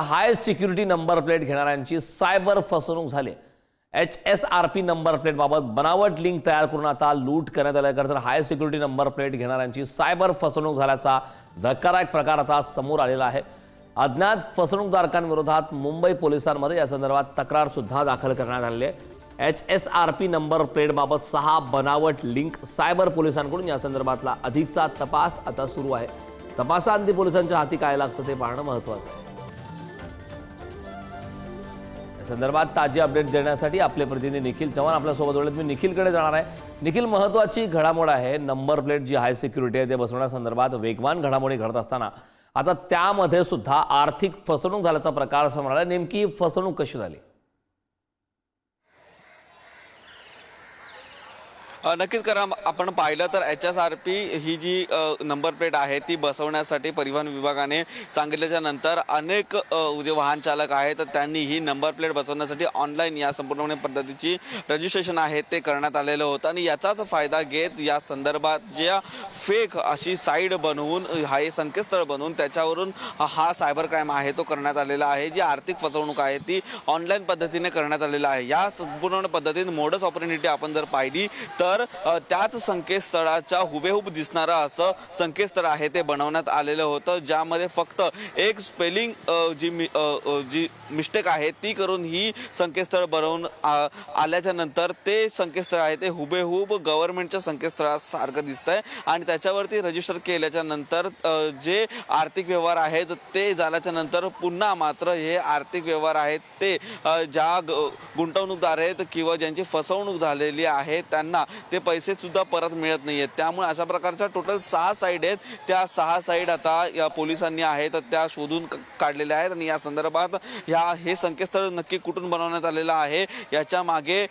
हाय security number plate घेणाऱ्यांची cyber फसवणूक झाली. H S R P number प्लेटबाबत बनावट लिंक तयार करून आता लूट करण्यात आल्यानंतर तर हाय सिक्युरिटी नंबर प्लेट घेणाऱ्यांची सायबर फसवणूक झाल्याचा धक्कादायक प्रकार आता समोर आलेला आहे. अज्ञात फसवणूकदारकांविरोधात मुंबई पोलिसांमध्ये या संदर्भात तक्रार सुद्धा दाखल करण्यात आलेली आहे. H S R P number प्लेटबाबत सहा बनावट लिंक सायबर पोलिसांकडून या संदर्भातला अधिकचा तपास आता सुरू आहे. तपासांती पोलिसांच्या हाती काय लागतं ते पाहणं महत्त्वाचं आहे. संदर्भात ताजी अपडेट देण्यासाठी आपले प्रतिनिधी निखिल चव्हाण आपल्यासोबत जोडलेत मी निखिलकडे जाणार आहे. निखिल महत्वाची घडामोड आहे. नंबर प्लेट जी हाय सिक्युरिटी आहे ते बसवण्यासंदर्भात वेगवान घडामोडी घडत असताना. आता त्यामध्ये सुद्धा आर्थिक फसवणूक झाल्याचा प्रकार समोर आला नेमकी फसवणूक कशी झाली? नक्कीच करा आपण पाहिलं तर एच एस आर पी ही जी नंबर प्लेट आहे ती बसवण्यासाठी परिवहन विभागाने सांगितल्याच्या नंतर अनेक जे वाहन चालक आहेत तर त्यांनी ही नंबर प्लेट बसवण्यासाठी ऑनलाईन या संपूर्ण पद्धतीची रजिस्ट्रेशन आहे ते करण्यात आलेलं होतं. आणि याचाच फायदा घेत या संदर्भात ज्या फेक अशी साईड बनवून हा हे संकेतस्थळ बनवून त्याच्यावरून हा सायबर क्राईम आहे तो करण्यात आलेला आहे. जी आर्थिक फसवणूक आहे ती ऑनलाईन पद्धतीने करण्यात आलेला आहे. या संपूर्ण पद्धतीने मोडस ऑपॉर्च्युनिटी आपण जर पाहिली तर तर त्याच संकेतस्थळाच्या हुबेहूब दिसणारं असं संकेतस्थळ आहे ते बनवण्यात आलेलं होतं ज्यामध्ये फक्त एक स्पेलिंग जी मि- जी मिस्टेक आहे ती करून ही संकेतस्थळ बनवून आ- आल्याच्यानंतर ते संकेतस्थळ आहे ते हुबेहूब गव्हर्नमेंटच्या संकेतस्थळासारखं दिसतंय. आणि त्याच्यावरती रजिस्टर केल्याच्यानंतर जे आर्थिक व्यवहार आहेत ते झाल्याच्यानंतर पुन्हा मात्र हे आर्थिक व्यवहार आहेत ते ज्या ग- गुंतवणूकदार आहेत किंवा ज्यांची फसवणूक झालेली आहे त्यांना ते पैसेसुद्धा परत मिळत नाही आहेत त्यामुळे अशा प्रकारच्या टोटल सहा साईड आहेत. त्या सहा साईड आता या पोलिसांनी आहेत त्या शोधून काढलेल्या आहेत. आणि या संदर्भात ह्या हे संकेतस्थळ नक्की कुठून बनवण्यात आलेलं आहे? याच्या मागे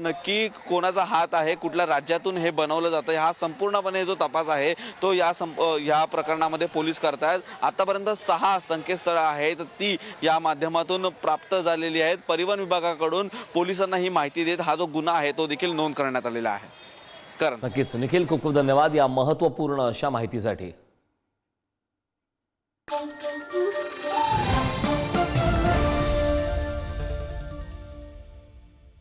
नक्की कोणाचा हात आहे? कुठल्या राज्यातून हे बनवलं जातं? हा संपूर्णपणे जो तपास आहे तो या संप या प्रकरणामध्ये पोलीस करतायत. आतापर्यंत सहा संकेतस्थळं आहेत. ती या माध्यमातून प्राप्त झालेली आहेत. परिवहन विभागाकडून पोलिसांना ही माहिती देत हा जो गुन्हा आहे तो देखील नोंद करण्यात आलेला आहे. नक्कीच. निखिल खूप खूप धन्यवाद या महत्त्वपूर्ण अशा माहितीसाठी.